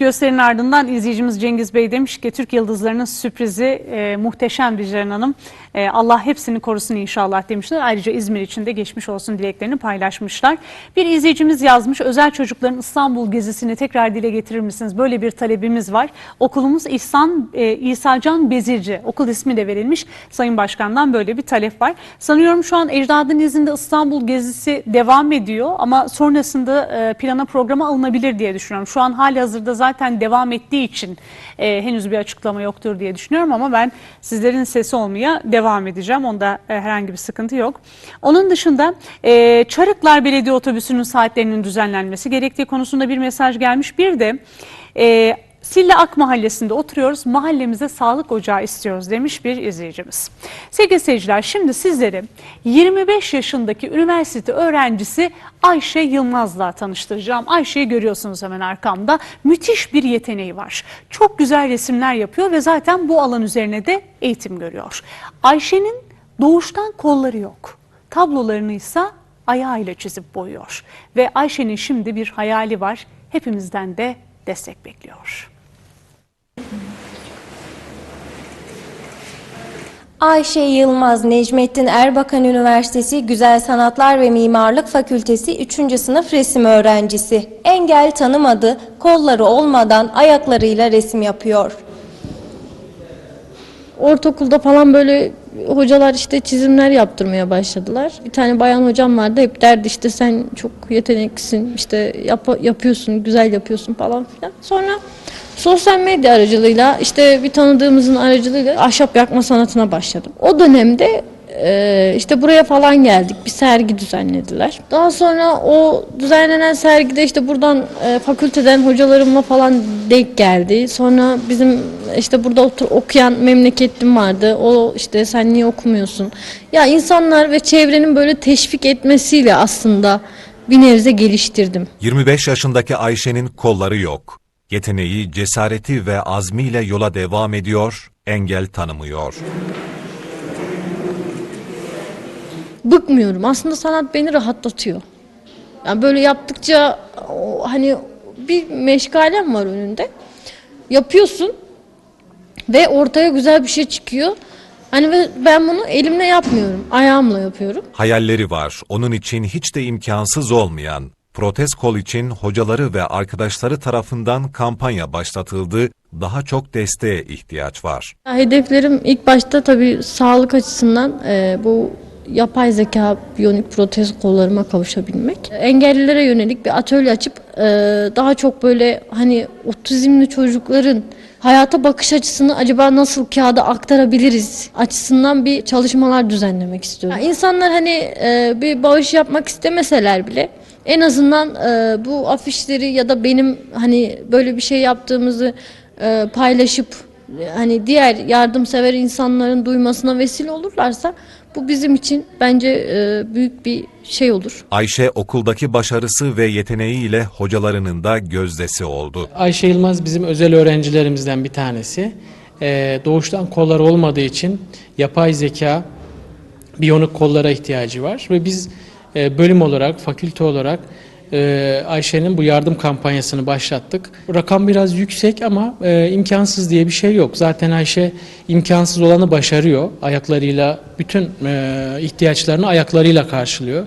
Gösterinin ardından izleyicimiz Cengiz Bey demiş ki Türk Yıldızlarının sürprizi e, muhteşem Ceren Hanım. E, Allah hepsini korusun inşallah demişler. Ayrıca İzmir için de geçmiş olsun dileklerini paylaşmışlar. Bir izleyicimiz yazmış özel çocukların İstanbul gezisini tekrar dile getirir misiniz? Böyle bir talebimiz var. Okulumuz İhsan, e, İsa Can Bezirci okul ismi de verilmiş. Sayın Başkan'dan böyle bir talep var. Sanıyorum şu an ecdadın izinde İstanbul gezisi devam ediyor ama sonrasında e, plana programa alınabilir diye düşünüyorum. Şu an hali hazırda zaten devam ettiği için e, henüz bir açıklama yoktur diye düşünüyorum ama ben sizlerin sesi olmaya devam edeceğim. Onda e, herhangi bir sıkıntı yok. Onun dışında e, Çarıklar Belediye Otobüsü'nün saatlerinin düzenlenmesi gerektiği konusunda bir mesaj gelmiş. Bir de e, Sille Ak Mahallesi'nde oturuyoruz. Mahallemize sağlık ocağı istiyoruz demiş bir izleyicimiz. Sevgili seyirciler şimdi sizleri 25 yaşındaki üniversite öğrencisi Ayşe Yılmaz'la tanıştıracağım. Ayşe'yi görüyorsunuz hemen arkamda. Müthiş bir yeteneği var. Çok güzel resimler yapıyor ve zaten bu alan üzerine de eğitim görüyor. Ayşe'nin doğuştan kolları yok. Tablolarını ise ayağıyla çizip boyuyor. Ve Ayşe'nin şimdi bir hayali var. Hepimizden de destek bekliyor. Ayşe Yılmaz Necmettin Erbakan Üniversitesi Güzel Sanatlar ve Mimarlık Fakültesi 3. sınıf resim öğrencisi. Engel tanımadı, kolları olmadan ayaklarıyla resim yapıyor. Ortaokulda falan böyle hocalar işte çizimler yaptırmaya başladılar. Bir tane bayan hocam vardı hep derdi işte sen çok yeteneklisin işte yap- yapıyorsun güzel yapıyorsun falan filan. Sonra sosyal medya aracılığıyla işte bir tanıdığımızın aracılığıyla ahşap yakma sanatına başladım. O dönemde e, işte buraya falan geldik. Bir sergi düzenlediler. Daha sonra o düzenlenen sergide işte buradan e, fakülteden hocalarımla falan denk geldi. Sonra bizim işte burada otur, okuyan memleketlim vardı. O işte sen niye okumuyorsun? Ya insanlar ve çevrenin böyle teşvik etmesiyle aslında bir nebze geliştirdim. 25 yaşındaki Ayşe'nin kolları yok. Yeteneği, cesareti ve azmiyle yola devam ediyor, engel tanımıyor. bıkmıyorum. Aslında sanat beni rahatlatıyor. Yani böyle yaptıkça hani bir meşgalem var önünde. Yapıyorsun ve ortaya güzel bir şey çıkıyor. Hani ben bunu elimle yapmıyorum, ayağımla yapıyorum. Hayalleri var, onun için hiç de imkansız olmayan. Protez kol için hocaları ve arkadaşları tarafından kampanya başlatıldı, daha çok desteğe ihtiyaç var. Hedeflerim ilk başta tabii sağlık açısından e, bu yapay zeka biyonik protez kollarıma kavuşabilmek. Engellilere yönelik bir atölye açıp e, daha çok böyle hani otizmli çocukların hayata bakış açısını acaba nasıl kağıda aktarabiliriz açısından bir çalışmalar düzenlemek istiyorum. Ya insanlar hani e, bir bağış yapmak istemeseler bile en azından e, bu afişleri ya da benim hani böyle bir şey yaptığımızı e, paylaşıp hani diğer yardımsever insanların duymasına vesile olurlarsa bu bizim için bence e, büyük bir şey olur. Ayşe okuldaki başarısı ve yeteneğiyle hocalarının da gözdesi oldu. Ayşe Yılmaz bizim özel öğrencilerimizden bir tanesi. Ee, doğuştan kolları olmadığı için yapay zeka, biyonik kollara ihtiyacı var. Ve biz e, bölüm olarak, fakülte olarak e, Ayşe'nin bu yardım kampanyasını başlattık. Rakam biraz yüksek ama e, imkansız diye bir şey yok. Zaten Ayşe imkansız olanı başarıyor. Ayaklarıyla bütün e, ihtiyaçlarını ayaklarıyla karşılıyor.